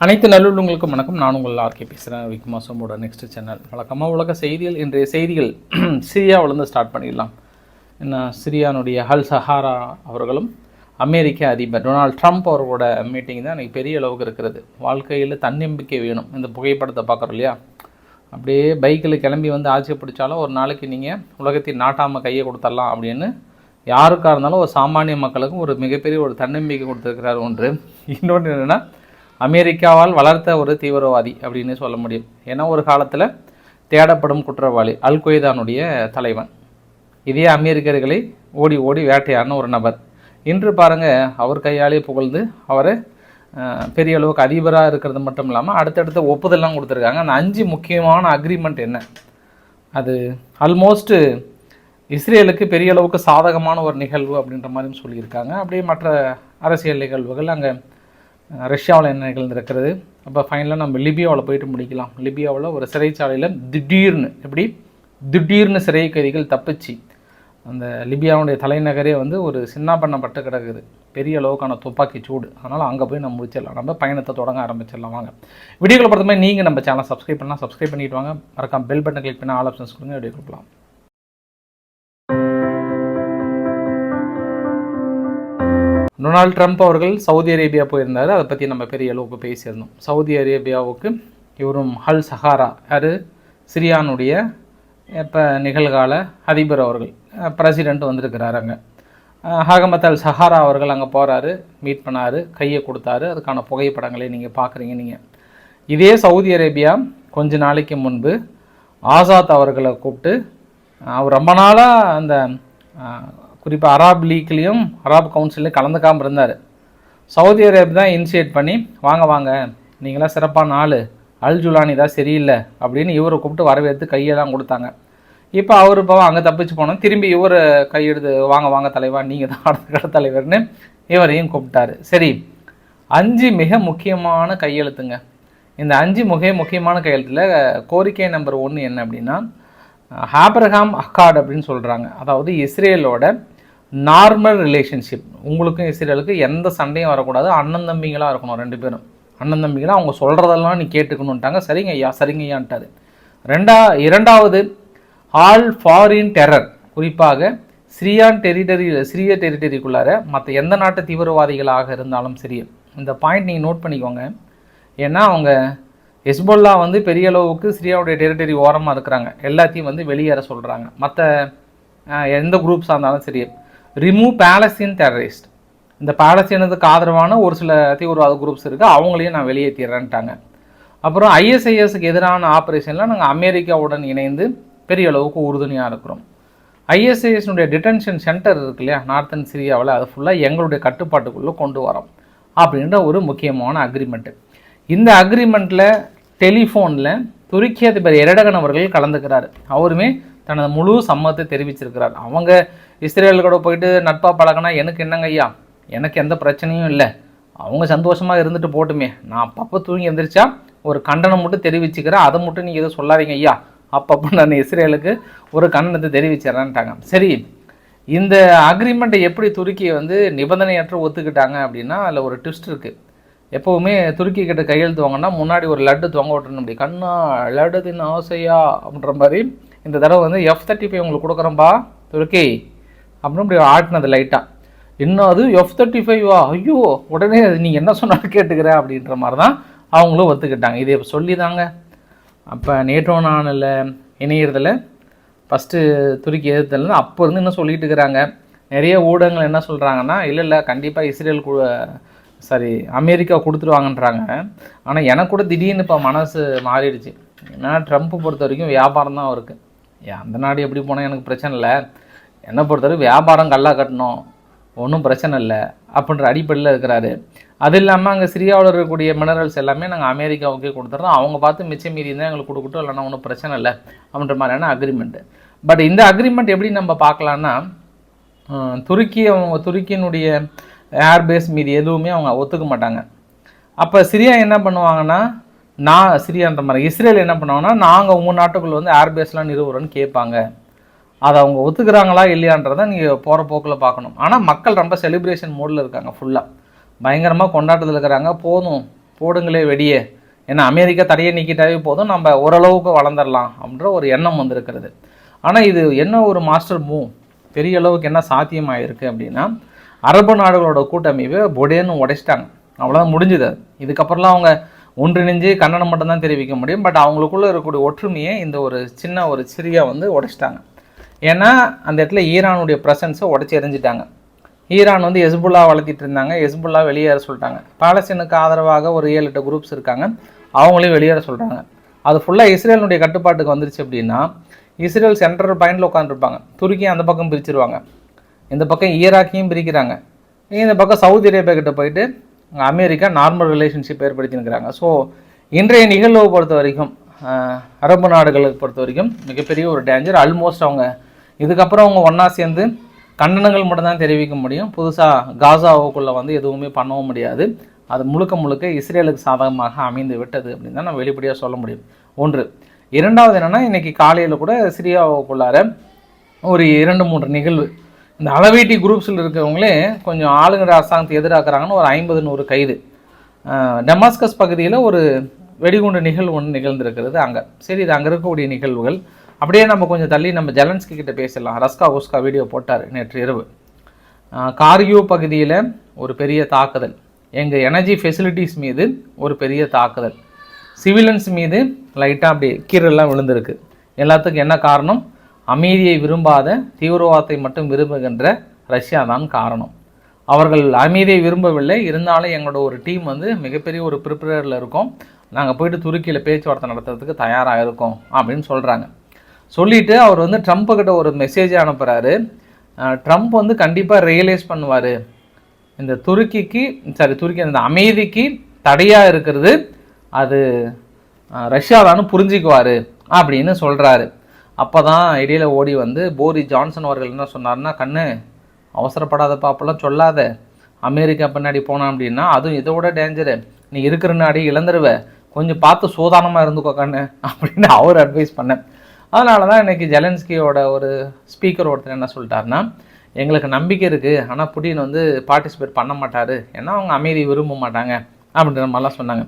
அனைத்து நல்லுள்ளவங்களுக்கும் வணக்கம். நான் உங்கள் ஆர்கே பேசுகிறேன் விக்மாசமோட நெக்ஸ்ட் சேனல் வழக்கமாக உலக செய்திகள் இன்றைய செய்திகள் சிரியாவிலேருந்து ஸ்டார்ட் பண்ணிடலாம். என்ன சிரியானுடைய ஹல் சஹாரா அவர்களும் அமெரிக்க அதிபர் டொனால்ட் ட்ரம்ப் அவர்களோட மீட்டிங் தான் எனக்கு பெரிய அளவுக்கு இருக்கிறது. வாழ்க்கையில் தன்னம்பிக்கை வேணும். இந்த புகைப்படத்தை பார்க்குறோம் இல்லையா? அப்படியே பைக்கில் கிளம்பி வந்து ஆட்சி பிடிச்சாலும் ஒரு நாளைக்கு நீங்கள் உலகத்தின் நாட்டாமல் கையை கொடுத்துடலாம் அப்படின்னு யாருக்காக இருந்தாலும் ஒரு சாமானிய மக்களுக்கும் ஒரு மிகப்பெரிய ஒரு தன்னம்பிக்கை கொடுத்துருக்கிறார் ஒன்று. இன்னொன்று என்னென்னா அமெரிக்காவால் வளர்த்த ஒரு தீவிரவாதி அப்படின்னு சொல்ல முடியும். ஏன்னா ஒரு காலத்தில் தேடப்படும் குற்றவாளி அல் கொய்தானுடைய தலைவன். இதே அமெரிக்கர்களை ஓடி ஓடி வேட்டையான ஒரு நபர். இன்று பாருங்கள் அவர் கையாலே புகழ்ந்து அவரை பெரிய அளவுக்கு அதிபராக இருக்கிறது மட்டும் இல்லாமல் அடுத்தடுத்த ஒப்புதல்லாம் கொடுத்துருக்காங்க. அந்த அஞ்சு முக்கியமான அக்ரிமெண்ட் என்ன? அது ஆல்மோஸ்ட்டு இஸ்ரேலுக்கு பெரிய அளவுக்கு சாதகமான ஒரு நிகழ்வு அப்படின்ற மாதிரியும் சொல்லியிருக்காங்க. அப்படியே மற்ற அரசியல் நிகழ்வுகள் அங்கே ரஷ்யாவில் என்ன நிகழ்ந்திருக்கிறது? அப்போ ஃபைனலாக நம்ம லிபியாவில் போயிட்டு முடிக்கலாம். லிபியாவில் ஒரு சிறைச்சாலையில் திடீர்னு எப்படி? திடீர்னு சிறை கைதிகள் தப்பிச்சு. அந்த லிபியாவுடைய தலைநகரே வந்து ஒரு சின்ன பண்ணப்பட்டு கிடக்குது. பெரிய அளவுக்கான துப்பாக்கி சூடு. அதனால் அங்கே போய் நம்ம முடிச்சிடலாம். நம்ம பயணத்தை தொடங்க ஆரம்பிச்சிடலாம். வாங்க. வீடியோக்களை பொறுத்த மாதிரி நீங்கள் நம்ம சேனல் சப்ஸ்கிரைப் பண்ணால் சப்ஸ்கிரைப் பண்ணிவிட்டு வாங்க. மறக்காம பெல் பட்டன் கிளிக் பண்ணால் ஆல் ஆப்ஷன்ஸ் கொடுங்க. வீடியோ கொடுக்கலாம். டொனால்ட் ட்ரம்ப் அவர்கள் சவுதி அரேபியா போயிருந்தார். அதை பற்றி நம்ம பெரிய அளவுக்கு பேசியிருந்தோம். சவுதி அரேபியாவுக்கு இவரும் ஹல் சஹாரா. யார்? சிரியானுடைய இப்போ நிகழ்கால அதிபர் அவர்கள் பிரசிடெண்ட் வந்திருக்கிறார் அங்கே. ஹகமத் அல் சஹாரா அவர்கள் அங்கே போகிறாரு மீட் பண்ணாரு கையை கொடுத்தாரு. அதுக்கான புகைப்படங்களை நீங்கள் பார்க்குறீங்க நீங்கள் இதே சவுதி அரேபியா கொஞ்ச நாளைக்கு முன்பு ஆசாத் அவர்களை கூப்பிட்டு அவர் ரொம்ப நாளாக அந்த குறிப்பாக அராப் லீக்லேயும் அராப் கவுன்சிலையும் கலந்துக்காமல் இருந்தார். சவுதி அரேபியா தான் இனிஷியேட் பண்ணி வாங்க வாங்க நீங்களாம் சிறப்பான ஆள். அல் ஜுலானி தான் சரியில்லை அப்படின்னு இவரை கூப்பிட்டு வரவேற்று கையெல்லாம் கொடுத்தாங்க. இப்போ அவர் இப்போ அங்கே தப்பிச்சு போனோம். திரும்பி இவர் கையெடுத்து வாங்க வாங்க தலைவா நீங்கள் தான் அடுத்த தலைவர்னு இவரையும் கூப்பிட்டாரு. சரி அஞ்சு மிக முக்கியமான கையெழுத்துங்க. இந்த அஞ்சு மிக முக்கியமான கையெழுத்தில் கோரிக்கை நம்பர் ஒன்று என்ன அப்படின்னா ஹாப்ரஹாம் அக்காட் அப்படின்னு சொல்கிறாங்க அதாவது இஸ்ரேலோட நார்மல் ரிலேஷன்ஷிப் உங்களுக்கும் இஸ்ரேலுக்கும் எந்த சண்டையும் வரக்கூடாது. அண்ணன் தம்பிங்களாக இருக்கணும் ரெண்டு பேரும். அண்ணன் தம்பிங்களாக அவங்க சொல்கிறதெல்லாம் நீ கேட்டுக்கணுன்ட்டாங்க சரிங்க ஐயா சரிங்க ஐயான்ட்டாரு. ரெண்டா இரண்டாவது ஆல் ஃபாரின் டெரர் குறிப்பாக சிரியான் டெரிட்டரி சிரிய டெரிட்டரிக்குள்ளார மற்ற எந்த நாட்டு தீவிரவாதிகளாக இருந்தாலும் சரி இந்த பாயிண்ட் நீங்கள் நோட் பண்ணிக்கோங்க. ஏன்னா அவங்க ஹெஸ்பொல்லா வந்து பெரிய அளவுக்கு சிரியாவுடைய டெரிட்டரி ஓரமாக இருக்கிறாங்க. எல்லாத்தையும் வந்து வெளியேற சொல்கிறாங்க மற்ற எந்த குரூப்ஸாக இருந்தாலும் சரி ரிமூவ் பேலஸ்தீன் டெரரிஸ்ட் இந்த பாலஸ்தீனத்துக்கு ஆதரவான ஒரு சில தீவிரவாத குரூப்ஸ் இருக்குது அவங்களையும் நான் வெளியேற்றிடுறேன்ட்டாங்க அப்புறம் ஐஎஸ்ஐஎஸ்க்கு எதிரான ஆப்ரேஷனில் நாங்கள் அமெரிக்காவுடன் இணைந்து பெரிய அளவுக்கு உறுதுணையாக இருக்கிறோம். ஐஎஸ்ஐஎஸ்னுடைய டிடென்ஷன் சென்டர் இருக்கு இல்லையா? நார்த்தன் சிரியாவில் அது ஃபுல்லாக எங்களுடைய கட்டுப்பாட்டுக்குள்ளே கொண்டு வரோம். அப்படின்ற ஒரு முக்கியமான அக்ரிமெண்ட்டு இந்த அக்ரிமெண்ட்டில் டெலிஃபோனில் துருக்கி அதிபர் எரடகன் அவர்கள் கலந்துக்கிறார். அவருமே தனது முழு சம்மத்தை தெரிவிச்சிருக்கிறார். அவங்க இஸ்ரேல் கூட போயிட்டு நட்பா பழகினா எனக்கு என்னங்க ஐயா? எனக்கு எந்த பிரச்சனையும் இல்லை. அவங்க சந்தோஷமாக இருந்துட்டு போட்டுமே. நான் அப்பப்போ தூங்கி எந்திரிச்சா ஒரு கண்டனம் மட்டும் தெரிவிச்சுக்கிறேன். அதை மட்டும் நீங்கள் எதுவும் சொல்லாதீங்க ஐயா. அப்பப்போ நான் இஸ்ரேலுக்கு ஒரு கண்டனத்தை தெரிவிச்சிடறேன்ட்டாங்க. சரி இந்த அக்ரிமெண்ட்டை எப்படி துருக்கி வந்து நிபந்தனையற்ற ஒத்துக்கிட்டாங்க அப்படின்னா அதில் ஒரு ட்விஸ்ட் இருக்குது எப்போவுமே துருக்கி கிட்ட கையெழுத்து வாங்கினா முன்னாடி ஒரு லட்டு தொங்க விட்டணும் அப்படி. கண்ணா லட்டு தின்னு ஆசையா? அப்படின்ற மாதிரி இந்த தடவை வந்து எஃப் தேர்ட்டி ஃபைவ் உங்களுக்கு கொடுக்குறேன்பா. துருக்கி அப்படின்னு இப்படி ஆட்டினது லைட்டாக இன்னும் அது? எஃப் தேர்ட்டி ஃபைவா ஐயோ உடனே அது நீ என்ன சொன்னாலும் கேட்டுக்கிற அப்படின்ற மாதிரி தான் அவங்களும் ஒத்துக்கிட்டாங்க. இதை சொல்லி தாங்க அப்போ நேட்டோ நானில் இணையறதில் ஃபஸ்ட்டு துருக்கி எதிர்த்தல்னு அப்போ இருந்து இன்னும் சொல்லிட்டு இருக்கிறாங்க. நிறைய ஊடகங்கள் என்ன சொல்கிறாங்கன்னா இல்லை இல்லை கண்டிப்பாக இஸ்ரேல் கூட சாரி அமெரிக்கா கொடுத்துருவாங்கன்றாங்க. ஆனால் எனக்கு கூட திடீர்னு இப்போ மனசு மாறிடுச்சு. ஏன்னா ட்ரம்ப் பொறுத்த வரைக்கும் வியாபாரம் தான் அவருக்கு. ஏன் அந்த நாடு எப்படி போனால் எனக்கு பிரச்சனை இல்லை. என்னை பொறுத்தவரைக்கும் வியாபாரம் கல்லாக கட்டணும் ஒன்றும் பிரச்சனை இல்லை அப்படின்ற அடிப்படையில் இருக்கிறாரு. அது இல்லாமல் அங்கே சிரியாவில் இருக்கக்கூடிய மினரல்ஸ் எல்லாமே நாங்கள் அமெரிக்காவுக்கே கொடுத்துட்றோம். அவங்க பார்த்து மிச்சம் மீறி இருந்தால் எங்களுக்கு கொடுக்கட்டும் இல்லைன்னா ஒன்றும் பிரச்சனை இல்லை அப்படின்ற மாதிரியான அக்ரிமெண்ட்டு பட் இந்த அக்ரிமெண்ட் எப்படி நம்ம பார்க்கலான்னா துருக்கி அவங்க துருக்கியினுடைய ஏர்பேஸ் மீது எதுவுமே அவங்க ஒத்துக்க மாட்டாங்க. அப்போ சிரியா என்ன பண்ணுவாங்கன்னா நான் சிரியான்ற மாதிரி இஸ்ரேல் என்ன பண்ணுவாங்கன்னா நாங்கள் உங்கள் நாட்டுக்குள்ளே வந்து ஏர்பேஸ்லாம் நிறுவுறோன்னு கேட்பாங்க. அதை அவங்க ஒத்துக்கிறாங்களா இல்லையான்றதை நீங்கள் போகிற போக்கில் பார்க்கணும். ஆனால் மக்கள் ரொம்ப செலிப்ரேஷன் மோடில் இருக்காங்க ஃபுல்லாக பயங்கரமாக கொண்டாட்டத்தில் இருக்கிறாங்க போதும் போடுங்களே வெடியே. ஏன்னா அமெரிக்கா தடையை நீக்கிட்டாவே போதும் நம்ம ஓரளவுக்கு வளர்ந்துடலாம் அப்படின்ற ஒரு எண்ணம் வந்திருக்கிறது. ஆனால் இது என்ன ஒரு மாஸ்டர் மூவ் பெரிய அளவுக்கு என்ன சாத்தியமாயிருக்கு அப்படின்னா அரபு நாடுகளோட கூட்டமைப்பை பொடேன்னு உடைச்சிட்டாங்க. அவ்வளோதான் முடிஞ்சுது அது. இதுக்கப்புறம்லாம் அவங்க ஒன்றிணைஞ்சு கண்டனம் மட்டும்தான் தெரிவிக்க முடியும். பட் அவங்களுக்குள்ளே இருக்கக்கூடிய ஒற்றுமையை இந்த ஒரு சின்ன ஒரு சிறியாக வந்து உடைச்சிட்டாங்க. ஏன்னா அந்த இடத்துல ஈரானுடைய ப்ரெசன்ஸை உடச்சி எறிஞ்சிட்டாங்க. ஈரான் வந்து எஸ்புல்லா வளர்த்திட்டு இருந்தாங்க. எஸ்புல்லா வெளியேற சொல்லிட்டாங்க. பாலஸ்தீனுக்கு ஆதரவாக ஒரு ஏழு எட்டு குரூப்ஸ் இருக்காங்க. அவங்களையும் வெளியேற சொல்கிறாங்க அது ஃபுல்லாக இஸ்ரேலுடைய கட்டுப்பாட்டுக்கு வந்துருச்சு அப்படின்னா இஸ்ரேல் சென்ட்ரல் பாயிண்டில் உட்காந்துருப்பாங்க துருக்கி அந்த பக்கம் பிரிச்சிருவாங்க. இந்த பக்கம் ஈராக்கையும் பிரிக்கிறாங்க. இந்த பக்கம் சவுதி அரேபியா கிட்ட போயிட்டு அமெரிக்கா நார்மல் ரிலேஷன்ஷிப் ஏற்படுத்தினுக்கிறாங்க ஸோ இன்றைய நிகழ்வை பொறுத்த வரைக்கும் அரபு நாடுகளுக்கு பொறுத்த வரைக்கும் மிகப்பெரிய ஒரு டேஞ்சர் ஆல்மோஸ்ட் அவங்க இதுக்கப்புறம் அவங்க ஒன்றா சேர்ந்து கண்டனங்கள் மட்டும்தான் தெரிவிக்க முடியும். புதுசாக காசாவுக்குள்ளே வந்து எதுவுமே பண்ணவும் முடியாது. அது முழுக்க முழுக்க இஸ்ரேலுக்கு சாதகமாக அமைந்து விட்டது அப்படின்னு தான் நம்ம வெளிப்படையாக சொல்ல முடியும். ஒன்று இரண்டாவது என்னென்னா இன்றைக்கி காலையில் கூட சிரியாவுக்குள்ளார ஒரு இரண்டு மூன்று நிகழ்வு. இந்த அளவீட்டி குரூப்ஸில் இருக்கிறவங்களே கொஞ்சம் ஆளுங்கிற அரசாங்கத்தை எதிராக்குறாங்கன்னு ஒரு ஐம்பது நூறு கைது. டெமாஸ்கஸ் பகுதியில் ஒரு வெடிகுண்டு நிகழ்வு ஒன்று நிகழ்ந்திருக்கிறது அங்கே. சரி இது அங்கே இருக்கக்கூடிய நிகழ்வுகள். அப்படியே நம்ம கொஞ்சம் தள்ளி நம்ம ஜெலன்ஸ்கி கிட்ட பேசலாம். ரஸ்கா ஓஸ்கா வீடியோ போட்டார் நேற்று இரவு. ஆஹ் கார்கியூ பகுதியில் ஒரு பெரிய தாக்குதல். எங்கள் எனர்ஜி ஃபெசிலிட்டிஸ் மீது ஒரு பெரிய தாக்குதல். சிவிலன்ஸ் மீது லைட்டாக அப்படியே கீரெல்லாம் விழுந்திருக்கு. எல்லாத்துக்கும் என்ன காரணம்? அமைதியை விரும்பாத தீவிரவாதத்தை மட்டும் விரும்புகின்ற ரஷ்யா தான் காரணம். அவர்கள் அமைதியை விரும்பவில்லை. இருந்தாலும் எங்களோட ஒரு டீம் வந்து மிகப்பெரிய ஒரு ப்ரிப்பேரில் இருக்கோம். நாங்கள் போயிட்டு துருக்கியில் பேச்சுவார்த்தை நடத்துறதுக்கு தயாராக இருக்கோம் அப்படின்னு சொல்கிறாங்க சொல்லிட்டு அவர் வந்து ட்ரம்ப் கிட்ட ஒரு மெசேஜ் அனுப்புகிறாரு ட்ரம்ப் வந்து கண்டிப்பாக ரியலைஸ் பண்ணுவார். இந்த துருக்கிக்கு சாரி துருக்கி அந்த அமைதிக்கு தடையாக இருக்கிறது. அது அஹ், புரிஞ்சுக்குவார் அப்படின்னு சொல்கிறாரு அப்போ தான் இடையில் ஓடி வந்து போரி ஜான்சன் அவர்கள் என்ன சொன்னார்னா கண்ணு அவசரப்படாத பாப்பெல்லாம் சொல்லாத. அமெரிக்கா பின்னாடி போனான் அப்படின்னா அதுவும் இதோட டேஞ்சரு நீ இருக்கிற நாடி இழந்துருவ. கொஞ்சம் பார்த்து சூதானமாக இருந்துக்கோ கண்ணு. அப்படின்னு அவர் அட்வைஸ் பண்ணேன் அதனால தான் இன்றைக்கி ஜெலன்ஸ்கியோட ஒரு ஸ்பீக்கர் ஒருத்தர் என்ன சொல்லிட்டாருன்னா எங்களுக்கு நம்பிக்கை இருக்குது ஆனால் புடின் வந்து பார்ட்டிசிபேட் பண்ண மாட்டார். ஏன்னா அவங்க அமைதி விரும்ப மாட்டாங்க அப்படின்ற மாதிரிலாம் சொன்னாங்க.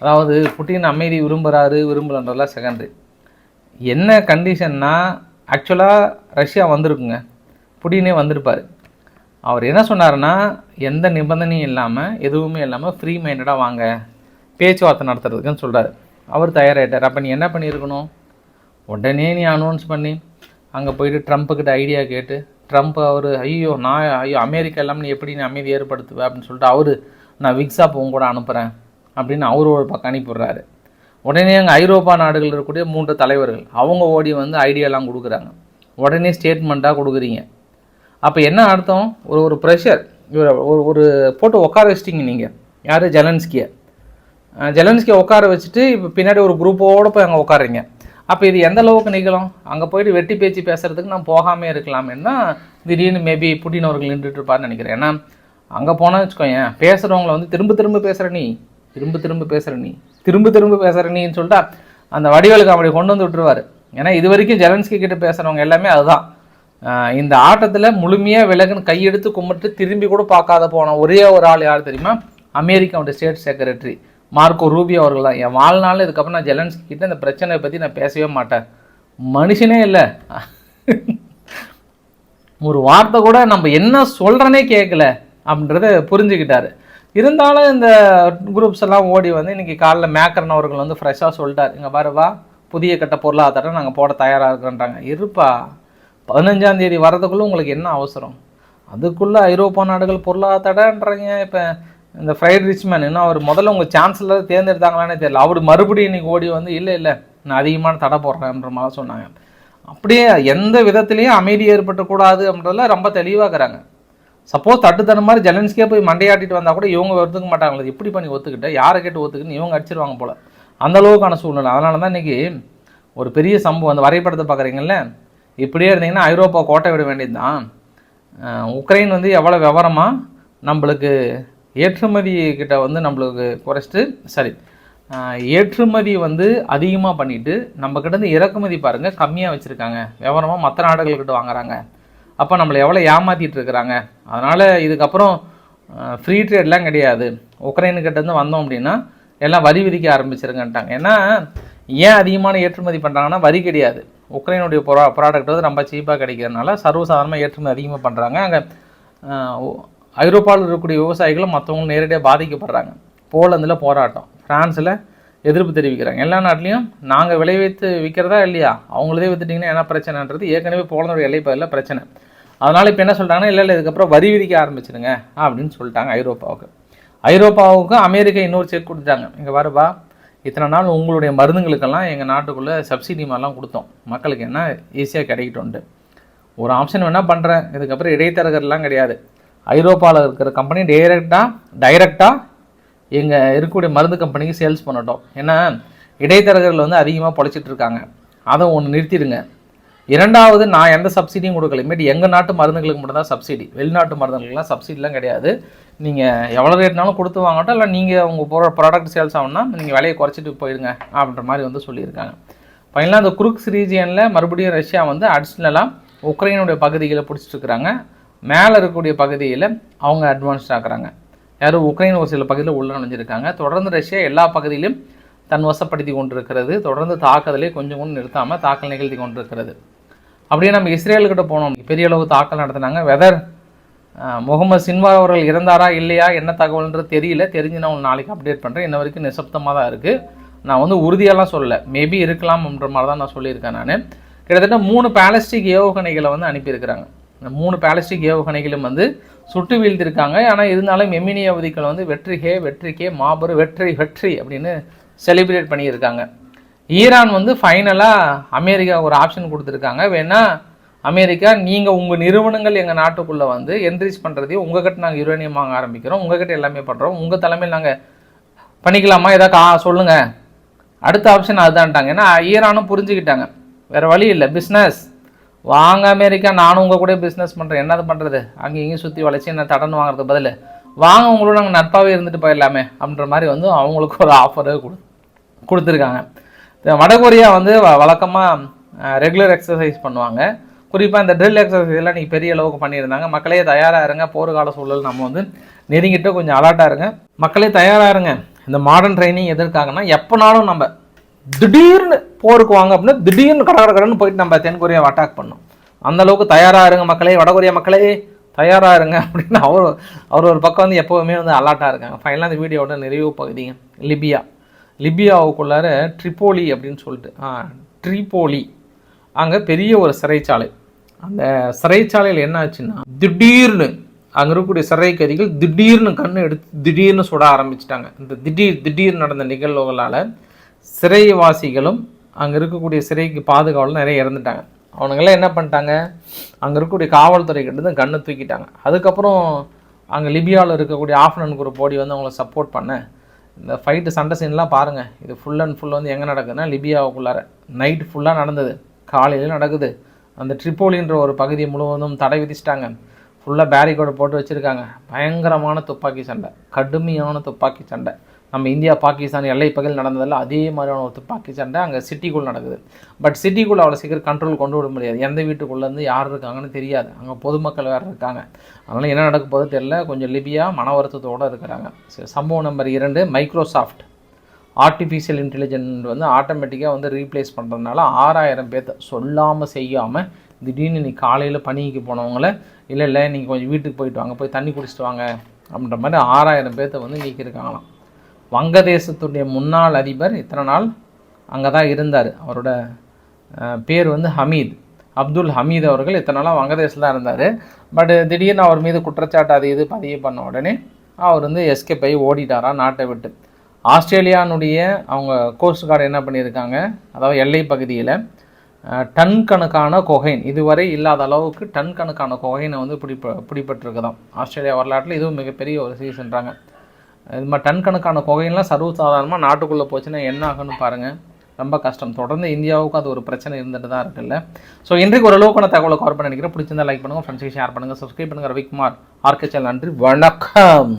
அதாவது புட்டின் அமைதி விரும்புகிறாரு விரும்பலன்றதெல்லாம் செகண்டரி என்ன கண்டிஷன்னா ஆக்சுவலாக ரஷ்யா வந்திருக்குங்க. புடினே வந்திருப்பார். அவர் என்ன சொன்னார்னா எந்த நிபந்தனையும் இல்லாமல் எதுவுமே இல்லாமல் ஃப்ரீ மைண்டடாக வாங்க. பேச்சுவார்த்தை நடத்துறதுக்குன்னு சொல்கிறார் அவர் தயாராகிட்டார் அப்போ நீ என்ன பண்ணியிருக்கணும்? உடனே நீ அனௌன்ஸ் பண்ணி அங்கே போயிட்டு ட்ரம்ப்புக்கிட்ட ஐடியா கேட்டு ட்ரம்ப் அவர் ஐயோ நான் ஐயோ அமெரிக்கா இல்லாமல் நீ எப்படி நீ அமைதி ஏற்படுத்துவேன் அப்படின்னு சொல்லிட்டு அவர் நான் விக்ஸாப் உங்க கூட அனுப்புகிறேன் அப்படின்னு அவர் ஒரு பக்கம் அனுப்பிடுறாரு உடனே அங்கே ஐரோப்பா நாடுகள் இருக்கக்கூடிய மூன்று தலைவர்கள் அவங்க ஓடி வந்து ஐடியாலாம் கொடுக்குறாங்க. உடனே ஸ்டேட்மெண்ட்டாக கொடுக்குறீங்க. அப்போ என்ன அர்த்தம்? ஒரு ஒரு ப்ரெஷர் ஒரு ஒரு போட்டு உட்கார வச்சிட்டிங்க நீங்கள் யார்? ஜெலன்ஸ்கியை. ஜெலன்ஸ்கியை உட்கார வச்சுட்டு இப்போ பின்னாடி ஒரு குரூப்போடு போய் அங்கே உட்காருங்க அப்போ இது எந்த அளவுக்கு நிகழும்? அங்கே போயிட்டு வெட்டி பேச்சு பேசுகிறதுக்கு நான் போகாமே இருக்கலாமேன்னா திடீர்னு மேபி புட்டின் அவர்கள் நின்றுட்டுருப்பார்னு நினைக்கிறேன். ஏன்னா அங்கே போனால் வச்சுக்கோயேன். பேசுகிறவங்கள வந்து திரும்ப திரும்ப பேசுகிற நீ. திரும்ப திரும்ப பேசுகிற நீ. திரும்ப திரும்ப பேசுகிற நீன்னு சொல்லிட்டு அந்த வடிவேலுக்கு அப்படி கொண்டு வந்து விட்டுருவார். ஏன்னா இது வரைக்கும் ஜெலன்ஸ்கி கிட்ட பேசுகிறவங்க எல்லாமே அதுதான். இந்த ஆட்டத்தில் முழுமையாக விலகுன்னு கையெடுத்து கும்பிட்டு திரும்பி கூட பார்க்காத போன ஒரே ஒரு ஆள் யார் தெரியுமா? அமெரிக்காவுடைய ஸ்டேட் செக்ரட்டரி. மார்க்கோ ரூபியோ அவர்கள் தான் என் வாழ்நாள் இதுக்கப்புறம் நான் ஜெலன்ஸ்கி கிட்ட இந்த பிரச்சனையை பற்றி நான் பேசவே மாட்டேன். மனுஷனே இல்லை. ஒரு வார்த்தை கூட நம்ம என்ன சொல்கிறனே கேட்கல அப்படின்றத புரிஞ்சுக்கிட்டாரு. இருந்தாலும் இந்த குரூப்ஸ் எல்லாம் ஓடி வந்து இன்றைக்கி காலைல மேக்கரன் அவர்கள் வந்து ஃப்ரெஷ்ஷாக சொல்லிட்டார். இங்கே பாருவா புதிய கட்ட பொருளாதாரம் நாங்கள் போட தயாராக இருக்கோன்றாங்க. இருப்பா பதினஞ்சாந்தேதி வரதுக்குள்ளே உங்களுக்கு என்ன அவசரம்? அதுக்குள்ளே ஐரோப்பா நாடுகள் பொருளாதாரன்றாங்க இப்போ இந்த ஃப்ரைட் ரிச்மேன் இன்னும் அவர் முதல்ல உங்கள் சான்சலர் தேர்ந்தெடுத்தாங்களானே தெரியல. அவர் மறுபடியும் இன்னைக்கு ஓடி வந்து இல்லை இல்லை நான் அதிகமான தடை போடுறேன்ற மாதிரி சொன்னாங்க. அப்படியே எந்த விதத்துலேயும் அமைதி ஏற்பட்டக்கூடாது அப்படின்றதுல ரொம்ப தெளிவாக்குறாங்க. சப்போஸ் தட்டுத்தன மாதிரி ஜெலன்ஸ்கியே போய் மண்டையாட்டிட்டு வந்தால் கூட இவங்க ஒத்துக்க மாட்டாங்களே இப்படி பண்ணி ஒத்துக்கிட்ட யாரை கேட்டு ஒத்துக்குன்னு இவங்க அடிச்சிருவாங்க போல். அந்த அளவுக்கான சூழ்நிலை. அதனால தான் இன்னைக்கு ஒரு பெரிய சம்பவம். அந்த வரைபடத்தை பார்க்குறீங்கல்ல இப்படியே இருந்தீங்கன்னா ஐரோப்பா கோட்டை விட வேண்டியது தான் உக்ரைன் வந்து எவ்வளோ விவரமாக நம்மளுக்கு ஏற்றுமதி கிட்ட வந்து நம்மளுக்கு குறைச்சிட்டு சரி ஏற்றுமதி வந்து அதிகமாக பண்ணிட்டு நம்ம கிட்ட இறக்குமதி பாருங்க கம்மியாக வச்சுருக்காங்க. விவரமாக மற்ற நாடுகள்கிட்ட வாங்குறாங்க. அப்போ நம்மளை எவ்வளோ ஏமாற்றிட்டு இருக்கிறாங்க. அதனால் இதுக்கப்புறம் ஃப்ரீ ட்ரேட்லாம் கிடையாது. உக்ரைனுக்கிட்ட இருந்து வந்தோம் அப்படின்னா எல்லாம் வரி விதிக்க ஆரம்பிச்சிருங்கன்ட்டாங்க. ஏன்னா ஏன் அதிகமான ஏற்றுமதி பண்ணுறாங்கன்னா வரி கிடையாது. உக்ரைனுடைய ப்ரா ப்ராடக்ட் வந்து ரொம்ப சீப்பாக கிடைக்கிறதுனால சர்வசாதாரணமாக ஏற்றுமதி அதிகமாக பண்ணுறாங்க அங்கே ஐரோப்பாவில் இருக்கக்கூடிய விவசாயிகளும் மற்றவங்களும் நேரடியாக பாதிக்கப்படுறாங்க. போலந்தில் போராட்டம். ஃப்ரான்ஸில் எதிர்ப்பு தெரிவிக்கிறாங்க. எல்லா நாட்டிலையும் நாங்கள் விளைவித்து விற்கிறதா இல்லையா? அவங்களதே வித்துட்டிங்கன்னா என்ன பிரச்சனைன்றது? ஏற்கனவே போலந்தோட எல்லைப்பதில் பிரச்சனை. அதனால் இப்போ என்ன சொல்லிட்டாங்கன்னா இல்லை இல்லை இதுக்கப்புறம் வரி விதிக்க ஆரம்பிச்சிடுங்க அப்படின்னு சொல்லிட்டாங்க ஐரோப்பாவுக்கு. ஐரோப்பாவுக்கும் அமெரிக்கா இன்னொரு செக் கொடுத்துட்டாங்க. இங்கே வரப்பா இத்தனை நாள் உங்களுடைய மருந்துங்களுக்கெல்லாம் எங்கள் நாட்டுக்குள்ளே சப்சிடி மாதிரிலாம் கொடுத்தோம். மக்களுக்கு என்ன ஈஸியாக கிடைக்கட்டும்ட்டு ஒரு ஆப்ஷன் வேணால் பண்ணுறேன் இதுக்கப்புறம் இடைத்தரகர்லாம் கிடையாது. ஐரோப்பாவில் இருக்கிற கம்பெனி டைரெக்டாக டைரெக்டாக எங்கள் இருக்கக்கூடிய மருந்து கம்பெனிக்கு சேல்ஸ் பண்ணட்டும். ஏன்னா இடைத்தரகர்கள் வந்து அதிகமாக பொழைச்சிட்டு இருக்காங்க. அதை ஒன்று நிறுத்திடுங்க. இரண்டாவது நான் எந்த சப்சிடியும் கொடுக்கல. இனிமேட்டு எங்கள் நாட்டு மருந்துகளுக்கு மட்டும்தான் சப்சிடி வெளிநாட்டு மருந்துகளுக்குலாம் சப்சிடிலாம் கிடையாது. நீங்கள் எவ்வளோ ரேட்னாலும் கொடுத்து வாங்கட்டும். இல்லை நீங்கள் உங்கள் போகிற ப்ராடக்ட் சேல்ஸ் ஆகணும்னா நீங்கள் விலையை குறைச்சிட்டு போயிடுங்க அப்படின்ற மாதிரி வந்து சொல்லியிருக்காங்க. ஃபைனலாக அந்த குருக்ஸ் ரீஜியனில் மறுபடியும் ரஷ்யா வந்து அடிஷ்னலாக உக்ரைனுடைய பகுதிகளை பிடிச்சிட்டு இருக்கிறாங்க. மேலே இருக்கக்கூடிய பகுதியில் அவங்க அட்வான்ஸ்ட் இருக்கிறாங்க யாரும் உக்ரைன் ஒரு சில பகுதியில் உள்ள நுழைஞ்சிருக்காங்க தொடர்ந்து ரஷ்யா எல்லா பகுதியிலும் தன் வசப்படுத்தி கொண்டிருக்கிறது. தொடர்ந்து தாக்குதலை கொஞ்சம் கொஞ்சம் நிறுத்தாமல் தாக்கல் நிகழ்த்தி கொண்டிருக்கிறது. அப்படியே நம்ம இஸ்ரேலுக்கிட்ட போனோம். பெரிய அளவு தாக்கல் நடத்தினாங்க. வெதர் முகமது சின்வா அவர்கள் இறந்தாரா இல்லையா என்ன தகவல்ன்றது தெரியல. தெரிஞ்சு நான் உங்களுக்கு நாளைக்கு அப்டேட் பண்ணுறேன் இன்ன வரைக்கும் நிசப்தமாக தான் இருக்குது நான் வந்து உறுதியெல்லாம் சொல்லலை. மேபி இருக்கலாம்ன்ற மாதிரி தான் நான் சொல்லியிருக்கேன் நான். கிட்டத்தட்ட மூணு பேலஸ்டிக் ஏவுகணைகளை வந்து அனுப்பியிருக்கிறாங்க. மூணு பேலஸ்டிக் ஏவுகணைகளும் வந்து சுட்டு வீழ்த்திருக்காங்க ஆனால் இருந்தாலும் எமினி அவதிகள் வந்து வெற்றிகே வெற்றிக்கே மாபெரும் வெற்றி வெற்றி அப்படின்னு செலிப்ரேட் பண்ணியிருக்காங்க. ஈரான் வந்து ஃபைனலாக அமெரிக்கா ஒரு ஆப்ஷன் கொடுத்துருக்காங்க. வேணால் அமெரிக்கா நீங்கள் உங்கள் நிறுவனங்கள் எங்கள் நாட்டுக்குள்ளே வந்து என்ரீச் பண்ணுறதையும் உங்ககிட்ட நாங்கள் யுரேனியம் வாங்க ஆரம்பிக்கிறோம். உங்ககிட்ட எல்லாமே பண்ணுறோம் உங்கள் தலைமையில் நாங்கள் பண்ணிக்கலாமா? ஏதாவது கா சொல்லுங்கள் அடுத்த ஆப்ஷன் அதுதான்ட்டாங்க. ஏன்னா ஈரானும் புரிஞ்சுக்கிட்டாங்க. வேறு வழி இல்லை. பிஸ்னஸ் வாங்க அமெரிக்கா. நானும் உங்கள் கூட பிஸ்னஸ் பண்ணுறேன் என்னது பண்ணுறது அங்கே இங்கேயும் சுற்றி வளைச்சி என்ன தடன் வாங்குறதுக்கு பதில். வாங்க உங்களோட நாங்கள் நட்பாகவே இருந்துட்டு போயிடலாமே அப்படின்ற மாதிரி வந்து அவங்களுக்கு ஒரு ஆஃபரை கொடு கொடுத்துருக்காங்க. வடகொரியா வந்து வழக்கமாக ரெகுலர் எக்ஸசைஸ் பண்ணுவாங்க. குறிப்பாக இந்த ட்ரில் எக்ஸசைஸ் எல்லாம் நீங்கள் பெரிய அளவுக்கு பண்ணியிருந்தாங்க. மக்களே தயாராக இருங்க. போர்க்கால சூழல் நம்ம வந்து நெருங்கிட்டு கொஞ்சம் அலர்ட்டாக இருங்க. மக்களே தயாராக இருங்க. இந்த மாடர்ன் ட்ரைனிங் எதற்காகனா எப்போனாலும் நம்ம திடீர்னு போருக்கு வாங்க அப்படின்னா திடீர்னு கட கட கடன்னு போயிட்டு நம்ம தென்கொரியாவை அட்டாக் பண்ணோம் அந்தளவுக்கு தயாராக இருங்க மக்களே வடகொரியா மக்களே தயாராக இருங்க அப்படின்னு அவர் அவர் ஒரு பக்கம் வந்து எப்போவுமே வந்து அலர்ட்டாக இருக்காங்க. ஃபைனலாக அந்த வீடியோட நிறைவு பகுதிங்க லிபியா. லிபியாவுக்குள்ளார ட்ரிப்போலி அப்படின்னு சொல்லிட்டு ஆ ட்ரிப்போலி அங்கே பெரிய ஒரு சிறைச்சாலை. அந்த சிறைச்சாலையில் என்ன ஆச்சுன்னா திடீர்னு அங்கே இருக்கக்கூடிய சிறை கைதிகள் திடீர்னு கண்ணு எடுத்து திடீர்னு சுட ஆரம்பிச்சிட்டாங்க. இந்த திடீர் திடீர் நடந்த நிகழ்வுகளால் சிறைவாசிகளும் அங்கே இருக்கக்கூடிய சிறைக்கு பாதுகாவலும் நிறைய இறந்துட்டாங்க. அவனுங்கெல்லாம் என்ன பண்ணிட்டாங்க? அங்கே இருக்கக்கூடிய காவல்துறை கிட்ட கண்ணை தூக்கிட்டாங்க. அதுக்கப்புறம் அங்கே லிபியாவில் இருக்கக்கூடிய ஆஃப்னன் குரூப் ஓடி வந்து அவங்கள சப்போர்ட் பண்ண. இந்த ஃபைட்டு சண்டை சீன்லாம் பாருங்கள் இது ஃபுல் அண்ட் ஃபுல் வந்து எங்கே நடக்குதுன்னா லிபியாவுக்குள்ளார. நைட் ஃபுல்லாக நடந்தது. காலையில் நடக்குது. அந்த ட்ரிப்போலின்ற ஒரு பகுதியை முழுவதும் தடை விதிச்சிட்டாங்க. ஃபுல்லாக பேரிகோடு போட்டு வச்சுருக்காங்க. பயங்கரமான துப்பாக்கி சண்டை. கடுமையான துப்பாக்கி சண்டை. நம்ம இந்தியா பாகிஸ்தான் எல்லை பகுதியில் நடந்ததில் அதே மாதிரியான ஒரு துப்பாக்கி சண்டை அங்கே சிட்டிக்குள் நடக்குது. பட் சிட்டிக்குள்ளே அவ்வளோ சீக்கிரம் கண்ட்ரோல் கொண்டு விட முடியாது. எந்த வீட்டுக்குள்ளேருந்து யார் இருக்காங்கன்னு தெரியாது. அங்கே பொதுமக்கள் வேறு இருக்காங்க. அதனால் என்ன நடக்க போதோ தெரியல. கொஞ்சம் லிபியா மன வருத்தத்தோடு இருக்கிறாங்க. சரி சம்பவம் நம்பர் இரண்டு மைக்ரோசாஃப்ட் ஆர்டிஃபிஷியல் இன்டெலிஜென்ட் வந்து ஆட்டோமேட்டிக்காக வந்து ரீப்ளேஸ் பண்ணுறதுனால ஆறாயிரம் பேர்த்த சொல்லாமல் செய்யாமல் திடீர்னு நீ காலையில் பணிக்கு போனவங்கள இல்லை இல்லை நீங்கள் கொஞ்சம் வீட்டுக்கு போயிட்டு வாங்க. போய் தண்ணி குடிச்சிட்டு வாங்க. அப்படின்ற மாதிரி ஆறாயிரம் பேர்த்த வந்து நீக்கியிருக்காங்களாம். வங்கதேசத்துடைய முன்னாள் அதிபர் இத்தனை நாள் அங்கே தான் இருந்தார். அவரோட பேர் வந்து ஹமீத். அப்துல் ஹமீத் அவர்கள் இத்தனை நாளாக வங்கதேசத்தில் தான் இருந்தார். பட் திடீர்னு அவர் மீது குற்றச்சாட்டு அது இது பதிவு பண்ண உடனே அவர் வந்து எஸ்கேப் ஆகி ஓடிட்டாரா? நாட்டை விட்டு. ஆஸ்திரேலியானுடைய அவங்க கோஸ்ட் கார்டு என்ன பண்ணியிருக்காங்க? அதாவது எல்லை பகுதியில் டன் கணக்கான கொகைன் இதுவரை இல்லாத அளவுக்கு டன் கணக்கான கொகைனை வந்து பிடி பிடிபட்டிருக்குதாம். ஆஸ்திரேலியா வரலாற்றில் இதுவும் மிகப்பெரிய ஒரு சீசன்றாங்க. இது மாதிரி டன் கணக்கான கொகைன்லாம் சர்வசாதாரணமாக நாட்டுக்குள்ளே போச்சுன்னா என்ன ஆகுன்னு பாருங்கள் ரொம்ப கஷ்டம். தொடர்ந்து இந்தியாவுக்கும் அது ஒரு பிரச்சனை இருந்துட்டு தான் இருக்குல்ல ஸோ இன்றைக்கு ஓரளவுக்கான தகவலை கவர் பண்ண நினைக்கிறேன். பிடிச்சிருந்தா லைக் பண்ணுங்கள் ஃப்ரெண்ட்ஸுக்கு ஷேர் பண்ணுங்கள் சப்ஸ்கிரைப் பண்ணுங்கள் ரவிக்குமார் ஆர்கேச்சல் நன்றி வணக்கம்.